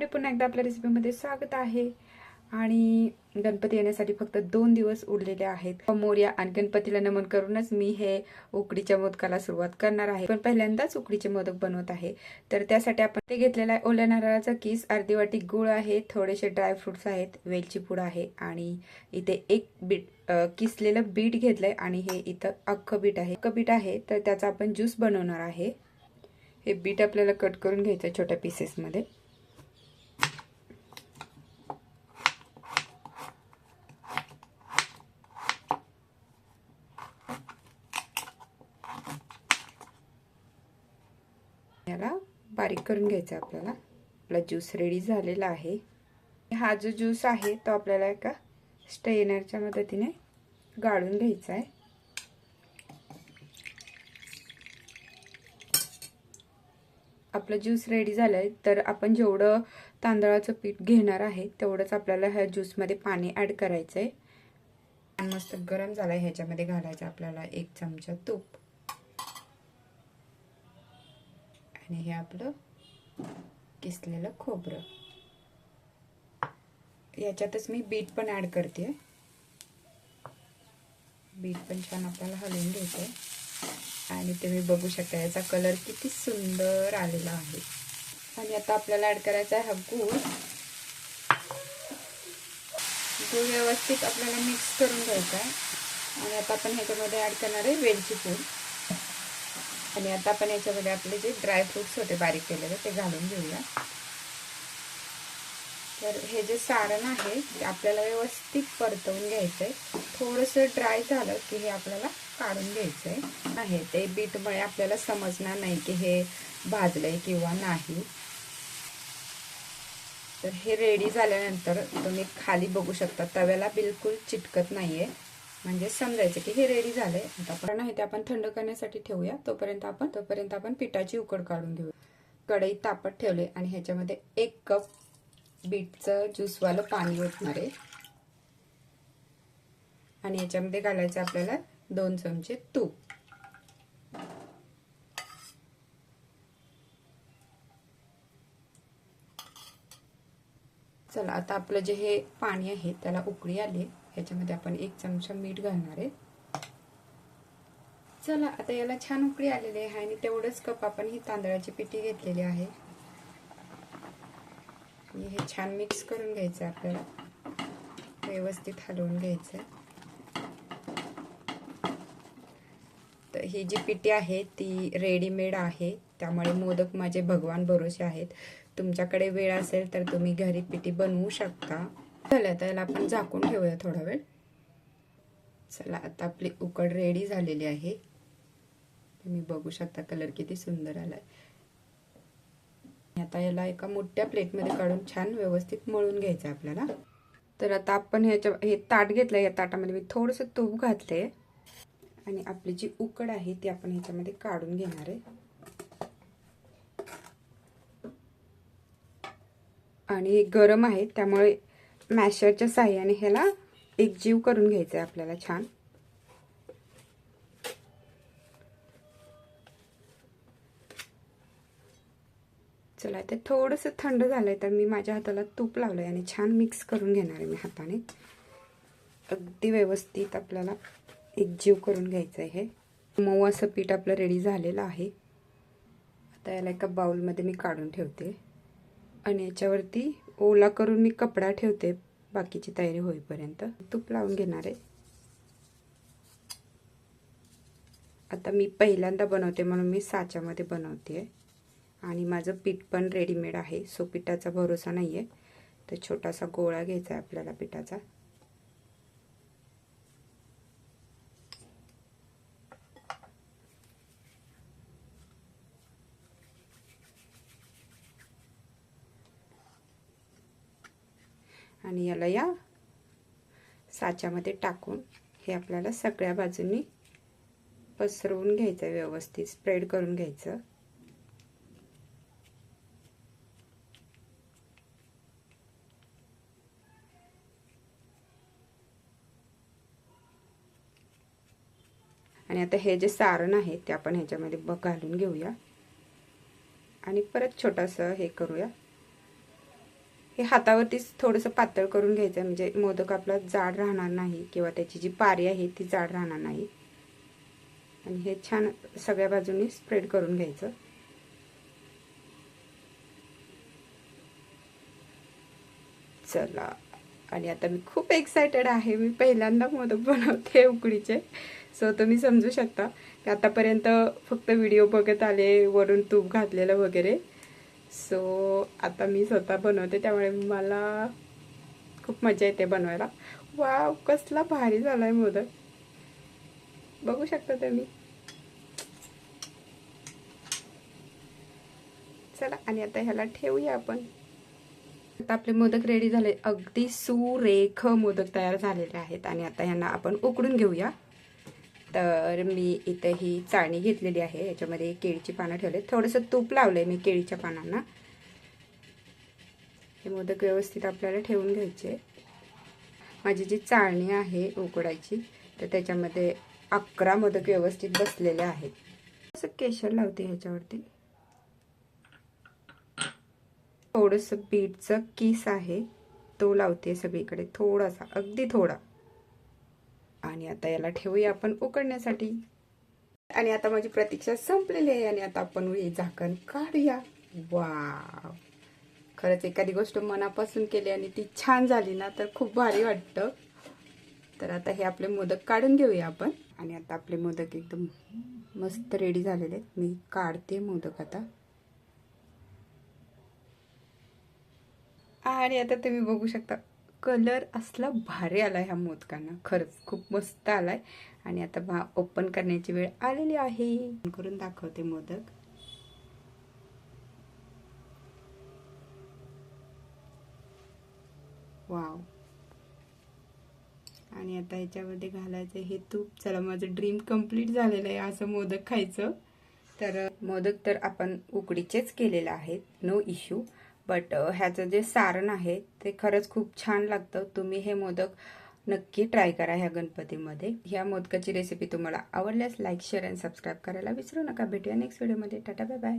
म्हणजे पुन्हा एकदा आपल्या रेसिपीमध्ये स्वागत आहे. आणि गणपती येण्यासाठी फक्त दोन दिवस उरलेले आहेत. मोर्या आणि गणपतीला नमन करूनच मी हे उकडीच्या मोदकाला सुरुवात करणार आहे. पण पहिल्यांदाच उकडीचे मोदक बनवत आहे. तर त्यासाठी आपण ते घेतलेला आहे ओल्या नारळाचा किस. अर्धी वाटी गुळ आहे थोडेसे ड्रायफ्रुट्स आहेत वेलची पूड आहे आणि इथे एक बीट किसलेलं बीट घेतलंय आणि हे इथं अख्खं बीट आहे. अख्खं बीट आहे तर त्याचा आपण ज्यूस बनवणार आहे. हे बीट आपल्याला कट करून घ्यायचं आहे छोट्या पीसेसमध्ये याला बारीक करून घ्यायचं आहे आपल्याला. आपला ज्यूस रेडी झालेला आहे. हा जो ज्यूस आहे तो आपल्याला एका स्टेनरच्या मदतीने गाळून घ्यायचा आहे. आपलं ज्यूस रेडी झालं आहे तर आपण जेवढं तांदळाचं पीठ घेणार आहे तेवढंच आपल्याला ह्या ज्यूसमध्ये पाणी ॲड करायचं आहे आणि मस्त गरम झालं आहे ह्याच्यामध्ये घालायचं आपल्याला एक चमचा तूप. आणि हे आपलं किसलेलं खोबरं. याच्यातच मी बीट पण ॲड करते. बीट पण छान आपल्याला हलवून घ्यायचं आहे आणि तुम्ही बघू शकता याचा कलर किती सुंदर आलेला आहे. आणि आता आपल्याला ॲड करायचा आहे हा गूळ. गूळ व्यवस्थित आपल्याला मिक्स करून घ्यायचा आहे. आणि आता आपण ह्याच्यामध्ये ॲड करणार आहे वेलची पूड. आणि आता आपण याच्यामध्ये आपले जे ड्रायफ्रुट्स होते बारीक केलेले ते घालून घेऊया. तर हे जे सारण आहे ते आपल्याला व्यवस्थित परतवून घ्यायचं आहे थोडंसं ड्राय झालं की हे आपल्याला काढून घ्यायचं आहे ते बीटमुळे आपल्याला समजणार नाही की हे भाजलंय किंवा नाही. तर हे रेडी झाल्यानंतर तुम्ही खाली बघू शकता तव्याला बिलकुल चिटकत नाही आहे म्हणजे समजायचं की हे रेडी झालंय. आता आपण हे ते आपण थंड करण्यासाठी ठेवूया. तोपर्यंत आपण तोपर्यंत आपण पिठाची उकड काढून घेऊ. कढईत तापत ठेवले आणि ह्याच्यामध्ये एक कप बीटचं ज्यूसवालं पाणी ओतणार आहे. आणि याच्यामध्ये घालायचं आपल्याला दोन चमचे तूप. चला आता आपलं जे हे पाणी आहे त्याला उकळी आली ह्याच्यामध्ये आपण एक चमचा मीठ घालणार आहे. चला आता याला छान उकळी आलेली आहे आणि तेवढंच कप आपण ही तांदळाची पिठी घेतलेली आहे. हे छान मिक्स करून घ्यायचं आपल्याला. व्यवस्थित हलवून घ्यायचं तर ही जी पिठी आहे ती रेडीमेड आहे. त्यामुळे मोदक माझे भगवान भरोसे आहेत. तुमच्याकडे वेळ असेल तर तुम्ही घरी पिठी बनवू शकता. झालं तर याला आपण झाकून ठेवूया थोडा वेळ. चला आता आपली उकड रेडी झालेली आहे. तुम्ही बघू शकता कलर किती सुंदर आलाय. आता याला एका मोठ्या प्लेटमध्ये काढून छान व्यवस्थित मळून घ्यायचं आपल्याला. तर आता आपण ह्याच्या हे ताट घेतलं या ताटामध्ये मी थोडंसं तूप घातले आणि आपली जी उकड आहे ती आपण ह्याच्यामध्ये काढून घेणार आहे. आणि हे गरम आहे त्यामुळे मॅशरच्या साह्याने ह्याला एकजीव करून घ्यायचं आहे आपल्याला छान. चला ते थोडंसं थंड झालंय तर मी माझ्या हाताला तूप लावलंय आणि छान मिक्स करून घेणार आहे मी हाताने. अगदी व्यवस्थित आपल्याला एकजीव करून घ्यायचं आहे हे. मऊ असं पीठ आपलं रेडी झालेलं आहे. आता याला एका बाउलमध्ये मी काढून ठेवते. आणि याच्यावरती ओला करून मी कपडा ठेवते बाकीची तयारी होईपर्यंत. तूप लावून घेणार आहे. आता मी पहिल्यांदा बनवते म्हणून मी साच्यामध्ये बनवते आणि माझं पीठ पण रेडीमेड आहे सो पिठाचा भरोसा नाही आहे तर छोटासा गोळा घ्यायचा आहे आपल्याला पिठाचा. आणि याला या साच्यामध्ये टाकून हे आपल्याला सगळ्या बाजूंनी पसरवून घ्यायचं व्यवस्थित स्प्रेड करून घ्यायचं. आणि आता हे जे सारण आहे ते आपण ह्याच्यामध्ये बघ घालून घेऊया. आणि परत छोटंसं हे करूया. हे हातावरतीच थोडंसं पातळ करून घ्यायचं म्हणजे मोदक आपला जाड राहणार नाही किंवा त्याची जी पारी आहे ती जाड राहणार नाही. आणि हे छान सगळ्या बाजूनी स्प्रेड करून घ्यायचं. चला. आणि आता मी खूप एक्सायटेड आहे. मी पहिल्यांदा मोदक बनवते उकडीचे. सो तुम्ही समजू शकता. की आतापर्यंत फक्त व्हिडिओ बघत आले वरून तूप घातलेलं वगैरे. सो आता मी स्वतः बनवते त्यामुळे मला खूप मजा येते बनवायला. वा कसला भारी झालाय मोदक. बघू शकता तुम्ही. चला आणि आता ह्याला ठेवूया आपण. आता आपले मोदक रेडी झाले. अगदी सुरेख मोदक तयार झालेले आहेत. आणि आता ह्यांना आपण उकडून घेऊया. तर मी इथं ही चाळणी घेतलेली आहे. याच्यामध्ये केळीची पानं ठेवले थोडंसं तूप लावलंय मी केळीच्या पानांना. हे मोदक व्यवस्थित आपल्याला ठेवून घ्यायचे. माझी जी चाळणी आहे उकडायची तर त्याच्यामध्ये अकरा मोदक व्यवस्थित बसलेले आहेत. असं केशर लावते ह्याच्यावरती. थोडंसं बीटचं किस आहे तो लावते सगळीकडे. थोडासा अगदी थोडा. आणि आता याला ठेवूया आपण उकडण्यासाठी. आणि आता माझी प्रतीक्षा संपलेली आहे आणि आता आपण हे झाकण काढूया. वा खरंच एखादी गोष्ट मनापासून केली आणि ती छान झाली ना तर खूप भारी वाटतं. तर आता हे आपले मोदक काढून घेऊया आपण. आणि आता आपले मोदक एकदम मस्त रेडी झालेले आहेत. मी काढते मोदक आता. आणि आता तुम्ही बघू शकता कलर असला भारी आला ह्या मोदकांना. खरंच खूप मस्त आलाय. आणि आता भा ओपन करण्याची वेळ आलेली आहे. करून दाखवते मोदक. वाव. आणि आता याच्यामध्ये घालायचं हे तूप. चला माझं ड्रीम कंप्लीट झालेलं आहे असं मोदक खायचं. तर मोदक तर आपण उकडीचेच केलेलं आहेत. नो इश्यू बट ह्याचं जे सारण आहे ते खरंच खूप छान लागतं. तुम्ही हे मोदक नक्की ट्राय करा ह्या गणपतीमध्ये. ह्या मोदकाची रेसिपी तुम्हाला आवडल्यास लाईक शेअर अँड सबस्क्राईब करायला विसरू नका. भेटूया नेक्स्ट व्हिडिओमध्ये टाटा बाय बाय